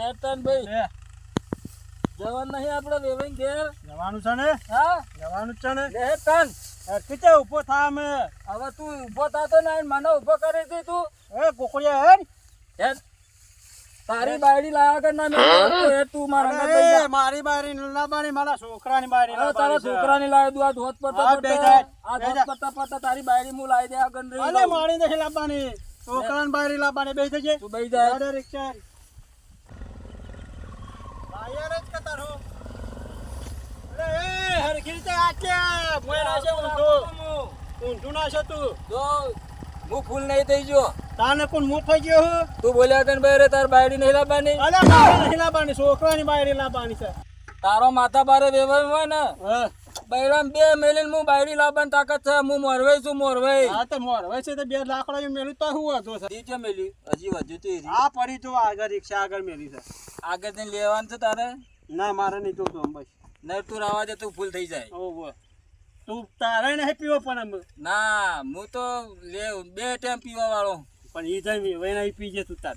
લેતન ભાઈ એ, નહીં આપણે વેવાઈ ઘેર? જવાનું છે ને? હા? જવાનું છે ને? એ, કીતે ઊભો થા અમે. હવે તું ઊભો થાતો ના મને ઊભો કરી દે તું. એ કોકડિયા હે હે? તારી બાયડી લાયા કર ના તું મારા અંગત બેહી અરે, જા. મારી મારા છોકરાની બાયડી ના તારા છોકરાની લાવ્યો તું આ ધોત પર જાય, આ ધોત પર પડતા તારી બાયડી મુ લાવી દે આ ગંદરી અલે મારી નથી લાવવાની. છોકરાની બારી લાવવાની બેસી જજે. તું બે જા રિક્ષા. જ કતાર હો. અરે, હરખી રીતે આચ્યા. મોય છે ઊંધું. ઊંધું ના છે તું જો હું ફૂલ નહીં થઈ ગયો તાને કોણ મું થઈ ગયો હું તું બોલ્યા કર ભાઈ રે તાર બાયડી નહીં લાવવાની અલે મારે નહીં લાવવાની છોકરાની બાયરી લાવવાની છે તારો માથા બારે વેવાય હોય ને હા બૈરામ બે મેલીને હું બાયડી લાવવાની તાકાત છે. હું મોરવે છું મોરવે હા તો મોરવે છે તો બે લાકડા મેલું તો હું હતો છે દી મેલી. હજી વધુ તો આ પડી જો આગળ રિક્ષા આગળ મેલી છે. આગળ જઈને લેવાનું છે તારે? ના મારે નહીં જોતું બસ. નહીં તું રાવા દે તું ફૂલ થઈ જાય. ઓહો તું તારે નહીં પીવો પણ ના હું તો લે બે ટાઈમ પીવા વાળો. પણ એ જમી હવે નહીં પીજે તું તાર.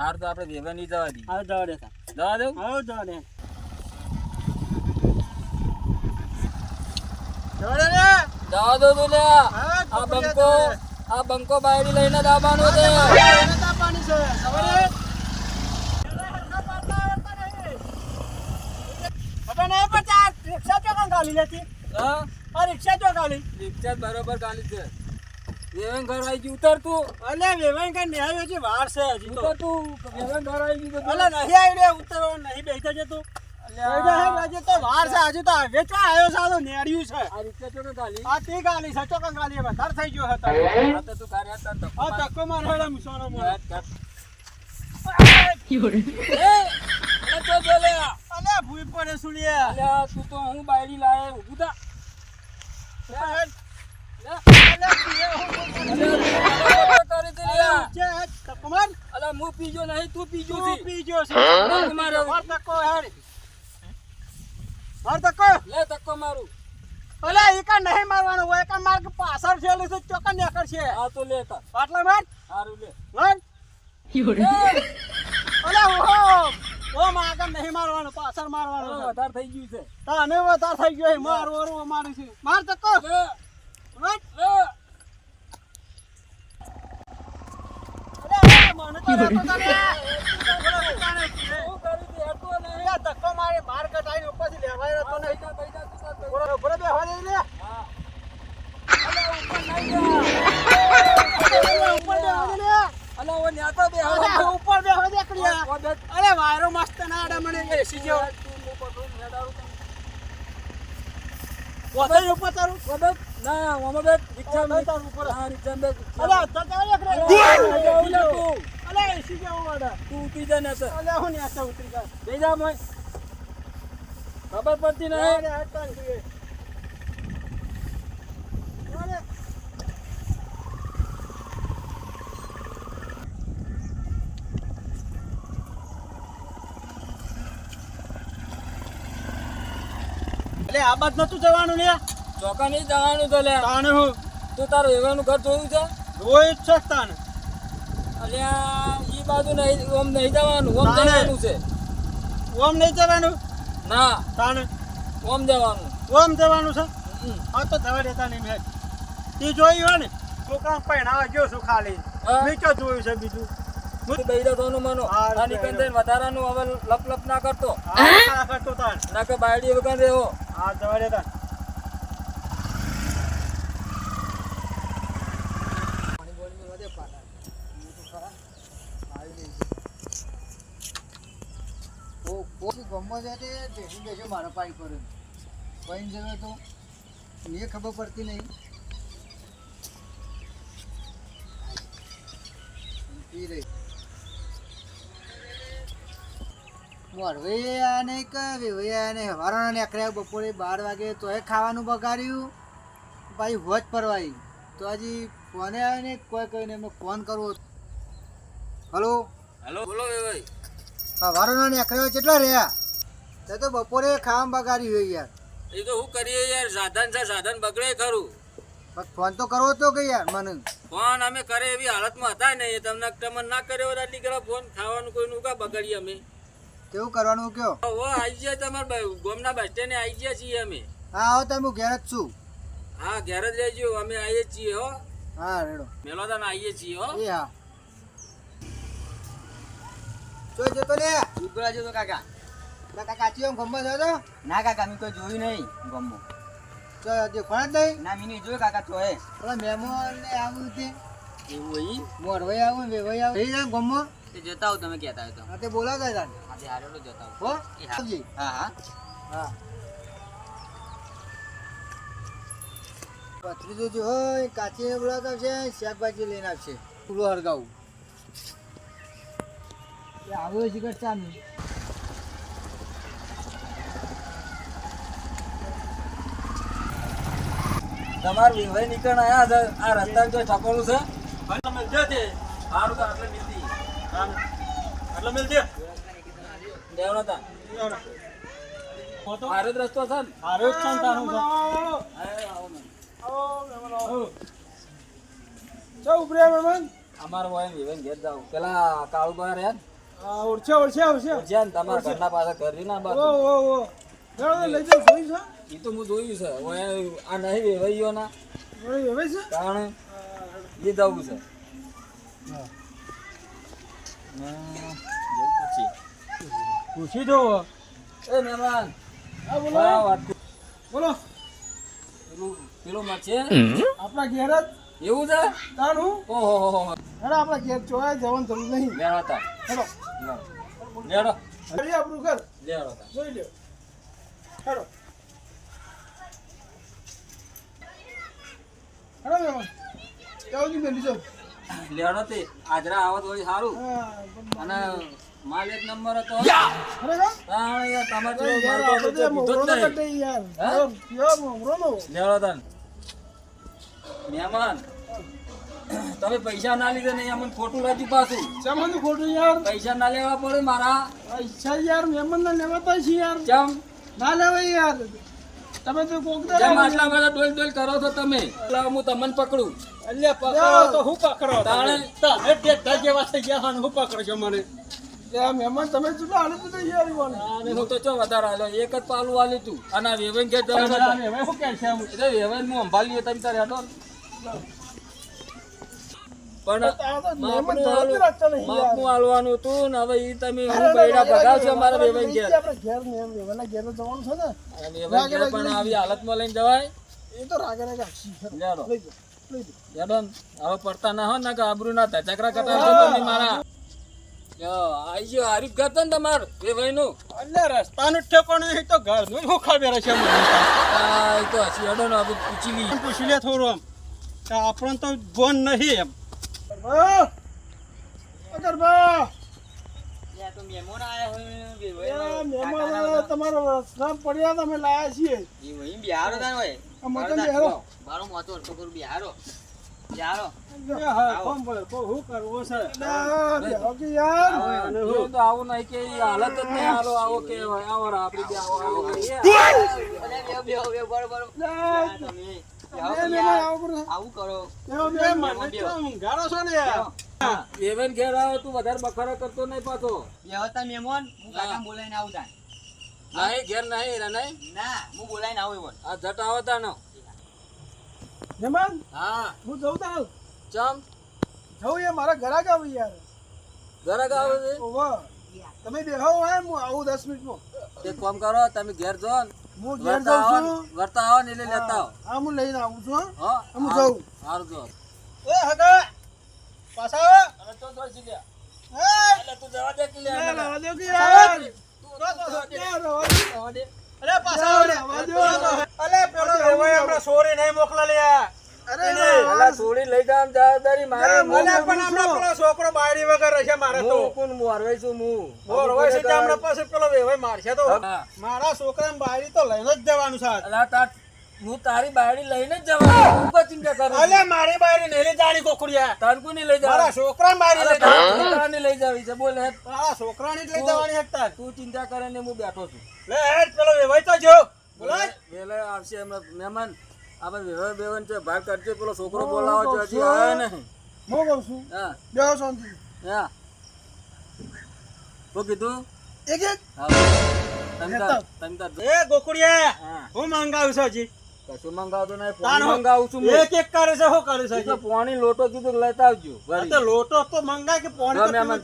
હાર તો આપણે ભેગા નહીં જવા દી હવે દવા દેતા જવા દે હા જવા દે દવા દે રે જવા દો તું આ બંકો આ બંકો બાયડી લઈને દાબાનું છે. દાબાની છે. ખબર રિક્ષા ચોકન ગાલી લેતી? હા? આ રિક્ષા ચો ગાલી? રિક્ષા બરોબર ગાલી છે. વેવન ઘર આવી ગયું ઉતર તું. અલે વેવાઈ કઈ નહીં આવ્યો છે વાર છે હજી તો. તું વેવન ઘર આવી ગયું અલે નહીં બેઠા છે તું. હજી તો વાર છે હજી તો વેચવા આવ્યો છે? તો નેડિયું છે. આ ગાલી. આ તે ગાલી છે ચોકન ગાલી વધારે થઈ ગયો હતો આ તો તું તારે હતા ધક્કો આ માર. માર હેડે મુસોનો મોર કર, કર. એ, તો જો લે આ. અલે ભૂઈ પડે સુલિયા અલે તું તો હું બાયડી લાયે. લે, અલે હું તું પીજો નહીં તું પીજો તું છી. પી ગયો છે તક્કો મારો. માર તક્કો હેડ. માર ધક્કો. લે ધક્કો મારું. અલે ઈ કા નહીં મારવાનો હોય કા માર્ગ પાછળ છે ચોકન નેકર છે આ તો લે તાર. પાટલા માર. સારું લે. એ, અલે ઓહો. ઓ માં આગળ નહીં મારવાનો પાછળ મારવાનો વધાર થઈ ગયું છે. તને વધારે થઈ ગયો છે. માર ઓરું મારું છે. માર ધક્કો. લે, મને તો રહેતો તને. હું કરી દે હેડતો નહીં. અલે, ધક્કો મારે બહાર કઢાઈને ઉપરથી લેવાય તો નહીં. બરોબર. ઉપર બેહવા દે લે. અરે વાયરો મસ્ત ના આડે મને એસી જેવો ઉપર તારું ના, તારું ઉપર. હા. અલે તો તું. ઉતરી જા ને સર. અલે હું ન્યાસે ઉતરી જા જઈ જા મોય. ખબર પડતી નહીં. અરે હટતા ને તું એટલે આ બાદ નતું જવાનું ને ચોકા નહીં જવાનું તો લે તાણે હું? તું તારું એવાનું ઘર જોયું છે? જોયું જ છે તાણે. અલ્યા બાજુ નહીં ઓમ નહીં જવાનું ઓમ. જવાનું છે. ઓમ નહીં જવાનું? ના. તાણે? ઓમ જવાનું. ઓમ જવાનું છે. આ તો થવા દેતા નહીં મેં. એ જોયું હોય ને છોકરા પહેણાવા ગયો છું ખાલી. ક્યાં જોયું છે બીજું. તોનું વધારાનું હવે લપ લપ ના કરતો. આ કરતો ના કે બાયડી વગર રહેવો. હા જવા દેતા. મારા પાઈ પર પૈન જવે તો મને ખબર પડતી નહીં. પી રહી. વરવે આને કે વેવે આને. હવારાના નીકળ્યા બપોરે બાર વાગે તોય ખાવાનું બગાડ્યું. ભાઈ હોજ પરવાઈ. તો હજી ફોને આવે ને કોઈ કહીને એમને ફોન કરવો. હલો? હલો. બોલો ભાઈ હવારાના નીકળ્યો કેટલા રહ્યા? તે તો બપોરે ખામ બગાડી હોય યાર. એ તો શું કરીએ યાર સાધન છે સાધન બગડે ખરું. પણ ફોન તો કરવો તો કે યાર મને. ફોન અમે કરે એવી હાલતમાં હતા ને તમને તમને ના કર્યો આટલી કરો ફોન ખાવાનું કોઈનું કા બગાડીએ અમે? કેવું કરવાનું કયો? ઓ આઈ ગયા તમારે ગોમના બસ સ્ટેન્ડે આઈ ગયા છીએ અમે. હા આવો હું ઘેર જ છું. હા ઘેર જ રહેજો અમે આવીએ છીએ હો. હા રેડો. મેલોદાન આવીએ છીએ હો. એ હા. જોઈ જતો ઉભરા જો કાકા. કાકા કાચી આમ ગમત થયો તો. ના કાકા મેં કોઈ જોયું નહીં ગમો તો દેખણ જ નહીં? ના મીની જોયું કાકા તો હે. પેલા મહેમાન ને આવું તે એવું હોય મોરવાઈ આવું ને વેવાઈ આવું. એ જાય તે જતા આવું તમે કહેતા હોય તો. હા તે બોલાવતા હતા જતા હો? હા. હા પથરી જો હોય કાચી બોલાવતા છે શાકભાજી લઈને આવશે. પૂરો હળગાવું. આવ્યો છે કે તમાર વિવાહ નીકળ આયા છે આ રસ્તા જો ઠકોણું છે. એટલે મિલ દે તે. સારું તો આટલે નીતિ આટલે મિલ દે. દેવના તા મારો રસ્તો છે ને? હારે જ છે તારું છે. આયો, આવો ને. અમારે અમાર વાય વિવાહ ઘેર જાવ પેલા કાળુબા રહ્યા ને ઓળશે ઓળશે ઓળશે. જ્યાં ને તમારા ઘરના પાસે કરી ના બાજુ. ઓ ઓ ઓ. લઈ જાવ જોઈ છે? ઈ તો હું જોયું છે. ઓય આ નહીં વેવાઈયો ના. છે? કારણ જવું છે. પૂછી જો એ મહેમાન. હા બોલો. વાત બોલો. પેલું પેલું માં છે? આપણા ઘેર જ? એવું છે? તારું ઓહો હો હો હેડો આપણા ઘેર ચોયા જવાનું જરૂર નહીં. લેડો તા હેડો. લેડો અરે આપણું ઘર. લેડો તા જોઈ લ્યો. હેડો. હેડો મહેમાન. જાઓ જી મેલી જાઓ. લેડો તે આજરા આવત હોય સારું. હા અને માલ એક નંબર હતો. અરે હા યાર તમારે જેવો માલ તો તો જ. યાર. હા? યો, મોગરોનો. લેડો તાન મહેમાન તમે પૈસા ના લીધે નહીં અમને ખોટું લાગ્યું પાછું શેમાંથી ખોટું યાર? પૈસા ના લેવા પડે મારા પૈસા યાર મહેમાન ના લેવાતા છે યાર. ચમ ના લેવાય યાર. તમે તો કોક લાવો આટલા બધા ડોલ ડોલ કરો છો તમે એટલે હું તમને પકડું એટલે પકડો તો હું પકડો તાણે. તમે ટેટા જેવા થઈ ગયા છો હું પકડજો મને મહેમાન તમે શું હાલે તો યાર હું તો ચો વધારે એક જ પાલું આલ્યું તું અને આ કે છે આમ? હું સંભાળ્યું તમે તારે હેડો ને. પણ માપનું આલવાનું હતું ને હવે ઈ તમે હું બૈડા ભગાવશો રાગે મારા ઘેર. આપણે ઘેર ને એમ વેવાના ઘેર જવાનું છે ને. અને ઘેર પણ આવી હાલતમાં લઈને જવાય. એ તો રાગે રાગે લેડો લઈ જાઓ, લઈ જાઓ. લેડો હવે પડતા ના હો ને કે આબરૂ ના થાય. ચકરા તમે મારા. યો, આઈ ગયો હારી જ ને તમાર રસ્તાનું ઠેકાણું તો ઘરનું જ ખબર છે. આ તો હસી હેડો ને પૂછી પૂછી લે થોડું આમ. આપણને તો ગોન નહીં એમ. તમારો રસ્તા પડ્યા તમે લાયા છીએ બિહારો બેહરો મારો મોતો આપડી આવો કરો. મને છો ને યાર? ઘેર તું વધારે કરતો નહીં પાછો. મહેમાન હું કાકા બોલાઈને આવું તાન નહીં ઘેર નહીં રે નહીં. ના હું બોલાઈને આવું એવોન આ જટ આવો તાનો. મહેમાન હા. હું જઉં તાલ ચમ? જઉં યાર મારા ઘરે જ આવું યાર. ઘરાક આવે છે? ઓવા તમે બેહો હોય હું આવું દસ મિનિટમાં. એક કામ કરો તમે ઘેર જો ને. હું ઘેર જાઉં છું. વર્તા આવો ને એટલે લેતા આવો. હા હું લઈને આવું છું હા. હો જાઉં. હારું જો. એ હગા. પાછા આવો. અરે તો એટલે તું જવા દે કે દો કે યાર. અરે પાછા આવો, દો. અલે પેલો રેવાય સોરી નહીં મોકલા લ્યા અરે છોડી લઈ જવાની જવાબદારી મારી. હું મને કોણ પણ છું? હમણાં પેલો છોકરો બાયડી વગર રહેશે મારે તો હું કોણ મોરવાઈ છું હું. બોર છે ત્યાં હમણાં પાછો પેલો વેવાય મારશે તો મારા છોકરાને બાયડી તો લઈને જ જવાનું છે અલા, તાર- હું તારી બાયડી લઈને જ જવાની. તું કોઈ ચિંતા કરે અલે મારી બાયડી નહીં લઈ જાણી કોકડિયા તાર કોની લઈ મારા છોકરા બાયડી લઈ. તાર લઈ જવી છે બોલ હેડ. મારા છોકરાની જ લઈ જવાની તું ચિંતા કરે ને હું બેઠો છું લે હેડ પેલો વેવાય તો જો બોલાય વેલે આવશે હમણાં મહેમાન આપણે વિવાહ બેવન છે ભાગ કરજે પેલો છોકરો બોલાવો છે. હજી આવે નહીં. હું કહું છું. હા. બેહો શાંતિ. હા. શું કીધું? એક એક. હા. એ ગોકુળિયા હું. મંગાવ્યું છે હજી. કશું મંગાવતો નહીં પાણી મંગાવું છું એક એક કરે છે શું કરે છે હજી? પાણી લોટો કીધું લેતા આવજો તો લોટો તો મંગાય કે પાણી તો છે તમે.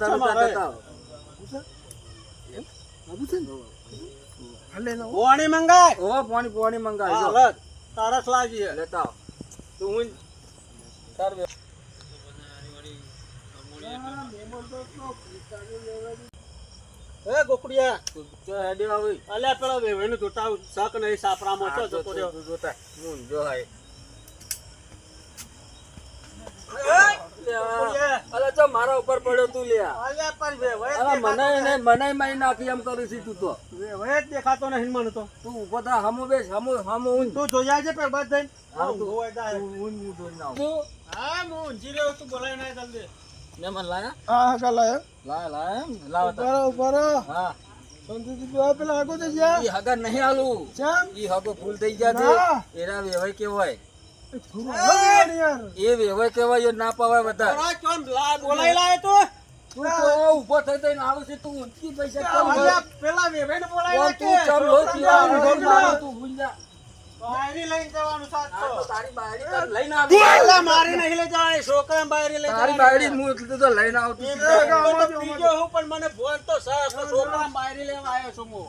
પાણી મંગાય? પાણી પાણી. તરસ લાગી લેતા તું હું તાર વે- એ ગોકુળિયા જો હેડી આવી. અલ્યા પેલો વેવાઈનું જોતા. શક નહીં સાપરામાં છો જોતા. હું જો હાય. અલા, જો મારા ઉપર પડ્યો તું લ્યા? અલ્યા પણ વેવાઈ જ મને એને મને મારી નાખી એમ કરું છું તું તો. વેવાઈ દેખાતો નહીં મને તો. તું ઊભો થા હમો બેસ હમો હમો ઊંઘ. તું જોઈ આવજે પેલા બાદ જઈને. હા, હું તું- જોવાય જાય. તું. ઊંઘ હું જોઈને આવું. હા હું ઊંઘી રહ્યો તું બોલાય નહીં જલ્દી. મહેમાન લાયા? હા લાયા? લાયા લાવો તાર. ઉપર હા. સંતુજી જો પેલા આગો તો જ્યાં. ઈ નહીં આલું ચમ? ઈ હગો ફૂલ થઈ ગયા. છે. એના વેવાય કેવાય. એ વેવાય કેવાય ના પાવાય બધા બોલાઈ લાય તો તું તો ઊભો થઈ થઈને આવે છે તું ઊંચી પૈસા કેમ બોલાઈ તું ચમ લો તું ભૂલ જા. બાયરી લઈને જવાનું સાથ તો તો. તારી બાયડી લઈને આવી. મારી નહીં લઈ જવાની, છોકરાને બાયરી લઈ તારી જવાની. હું તો લઈને આવતી બીજો હું પણ મને ફોન તો છે, એટલે બાયરી લેવા આવ્યો છું હું.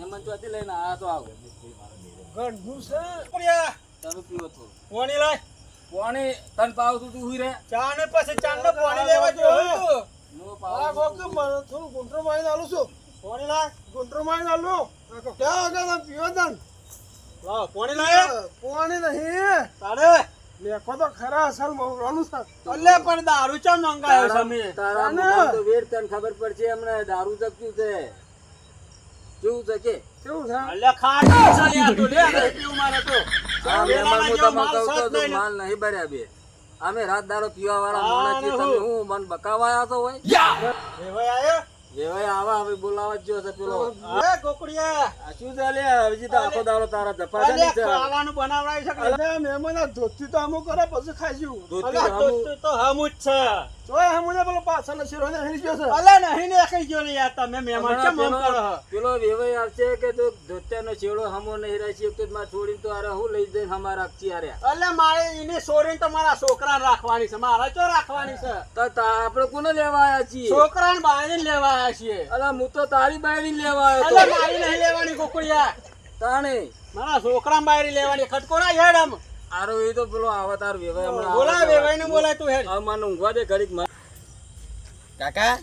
મહેમાન ચોથી લઈને આ તો આવો. પ્રિયા, તમે પીવો થોડું. પોણી લાય. પાણી તને પાવતું તું હુઈ રે. ચા ને પછી ચાંદનો પોણી લેવા જોયું. હું પાવતું તું. પોણી લાય. લાવો, પોણી લાય. તારે? અલ્યા, પણ દારૂ ચમ મંગાયો છે મેં? તારા તો વેર તને ખબર પડશે હમણાં દારૂ જગ્યું છે કેવું છે કે અલ્યા, ખાટી છે યાર તો લે, પીવું મારે તો. માલ છે તો નહીં ને. માલ નહીં ભર્યા બે અમે રાત દારો પીવા વાળા હા, માણસ તમે હું. મન બકાવા આવ્યા છો હોય? જેવાય આવા હવે બોલાવા જ છે પેલો એ ગોકળિયા. આ શું છે હજી તો આખો દાડો તારા ધફા છે ને ખાવાનું બનાવડાવી શકે. અલ્યા, ધોતી ધોતી તો હમું જ છે. હમું. અલ્યા, નહીં ને કઈ ગયો ને યાર તમે મહેમાન કેમ આમ કરો પેલો છો? આવશે કે તો ધોતિયાનો છેડો હમો નહીં રહેશે એક તો મારે છોડીને તો અરે હું લઈ જઈને હમા રાખતી આરે અલ્યા, મારે એને છોડીને તો મારા છોકરાને રાખવાની છે મારે ચો રાખવાની છે તો તા- આપણે કોને લેવા આવ્યા છીએ છોકરાને બાળીને લેવા આવ્યા છીએ. અરે હું તો તારી બાયરી લેવા આવ્યો તો. મારી નહીં લેવાની કોકડિયા. તાણે. મારા છોકરા બાયરી લેવાની. ખટકો ના હેડ આમ. આરો એ તો પેલો આવતાર હમણાં બોલાય આવે છે. બોલાય તું હેડ. હવે મને ઊંઘવા દે ઘડીક કાકા